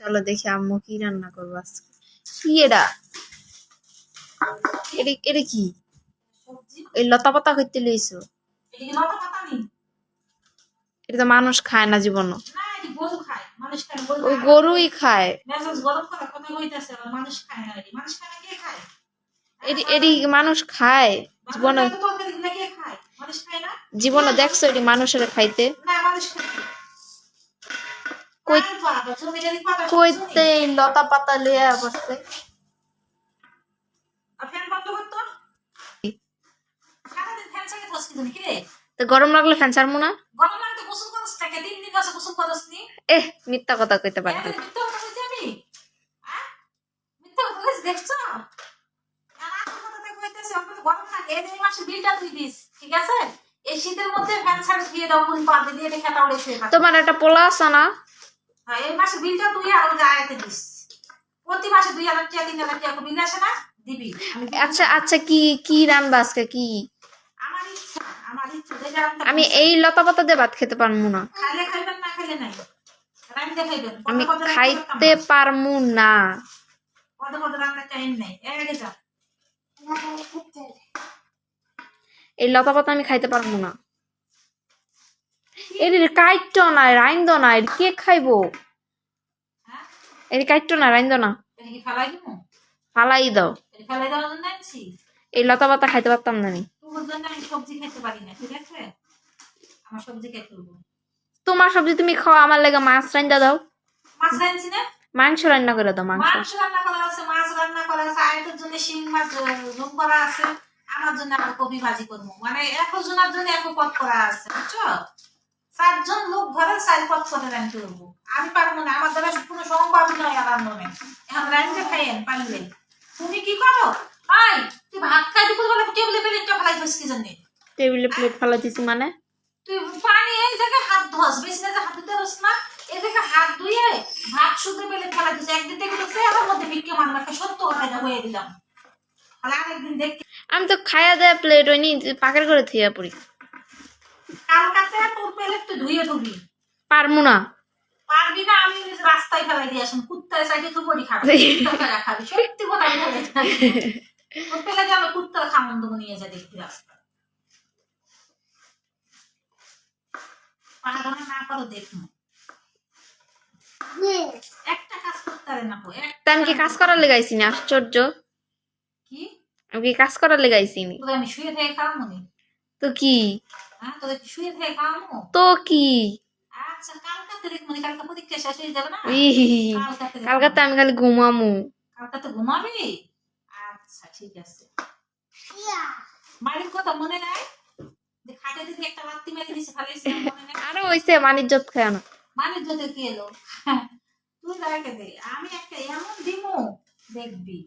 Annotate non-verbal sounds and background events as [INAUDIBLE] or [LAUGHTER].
চলো দেখি আম্মু কি রান্না করব আজকে। কি এটা? এটা কি? সবজি? এই লতা পাতা করতে লইছো? এটা তো মানুষ খায় না জীবনও। ওই গরুই খায়। মেজাজ গরম করার কথা কইতাছে আবার মানুষ খায় না এটি। মানুষ খায় না কে খায়? এটি এটি মানুষ খায় জীবনে জীবনে দেখছ এটি মানুষের খাইতে। কইতে লতা পাতা লিয়ে বসছে গরম লাগলে ফ্যান ছাড়বো না? এহ মিথ্যা কথা কইতে পারতো মিথ্যা কথা কইছি আমি মিথ্যা কথা কইছি দেখছ আর আসল কথাটা কইতেছি, আমার তো গরম লাগে এই দুই মাসের বিলটা তুই দিস ঠিক আছে এই শীতের মধ্যে ফ্যান ছাড় দিয়ে দাও পুরি পাতে দিয়ে রেখে তাহলে শুয়ে তোমার একটা পোলা আছে না? হ্যাঁ, এই মাসে বিলটা তুই আয়াতে দিস। প্রতি মাসে দুই হাজার টাকা তিন হাজার টাকা বিল আসে না? দিবি। আমি আচ্ছা আচ্ছা কি কি রান্না আজকে? কি? আমার ইচ্ছা আমার ইচ্ছা আমি এই লতা পাতা দিয়ে ভাত খেতে পারব না। খাইলে খাইবেন না খাইলে নাই? আমি খাইতে করতাম না। পারমু এই লতা পাতা আমি খাইতে পারব না। এর কাইট না রাইন্দ না এর কে খাইবো? এর কাইট না রাইন্দ না। ফেলাই দাও। এই লতা পাতা খাইতে পারতাম না আমি। তোমার সবজি তুমি খাও আমার লেগে মাছ রান্না দাও। মাছ রাঁধছি না? মাংস রান্না করে দাও মাংস। মাংস রান্না করা আছে মাছ রান্না করা আছে আয়তের জন্য শিং মাছ জুম করা আছে। আমার জন্য কপি ভাজি করব। মানে এক জনের জন্য এক পথ করা আছে বুঝছ? চারজন লোক ঘরে চার পথ করে রাঁধতে হব আমি পারব না আমার দ্বারা কোনো সম্ভব নয় আর রান্না নেই এখন রাঁধতে খাইয়েন পারলে তুমি কি করো? ভাই তুই ভাত খাই দুপুর বেলা টেবিলে প্লেটটা ফেলাই দিস কি জন্য? টেবিলে প্লেট ফালা দিছি মানে? তুই পানি এই জায়গায় হাত ধোস বেশি না যে হাত দিতে রস না এই জায়গায় হাত ধুয়ে ভাত শুদ্ধ পেলে ফেলা দিছে একদিন দেখল চেয়ারের মধ্যে ভিক্ষে মান একটা সত্য কথা হয়ে দিলাম। আমি তো খাইয়া দেয়া প্লেট ওই নি পাকের করে থিয়া পড়ি। কালকাতে তোর প্লেট তুই ধুয়ে পারমু না। পারবি না আমি রাস্তায় ফেলাই দিয়ে আসুন। কুত্তায় সাইডে তুই বড়ি খাবি। [LAUGHS] কুত্তা খাবি। সত্যি কথা আমি তোর পেলে যাবে কুত্তার খামন দেবো নিয়ে যা রাস্তা না করো একটা কাজ করতে পারে না আমি কি কাজ করার লেগাইছি না? আশ্চর্য। কি? আমি কি কাজ করার লেগাইছি আমি শুয়ে থেকে তো কি? তো কি? আচ্ছা কালকাতে আমি খালি ঘুমামু। কালকাতে ঘুমাবি? আচ্ছা ঠিক আছে। বাড়ির কথা মনে নাই? খাটে দিদি একটা লাত্তি মেরে দিছে ফেলেছিলাম নাই? আরও হইছে বাণিজ্যত খায় না। যদি কি এলো? তুই দে আমি একটা এমন দিমু দেখবি।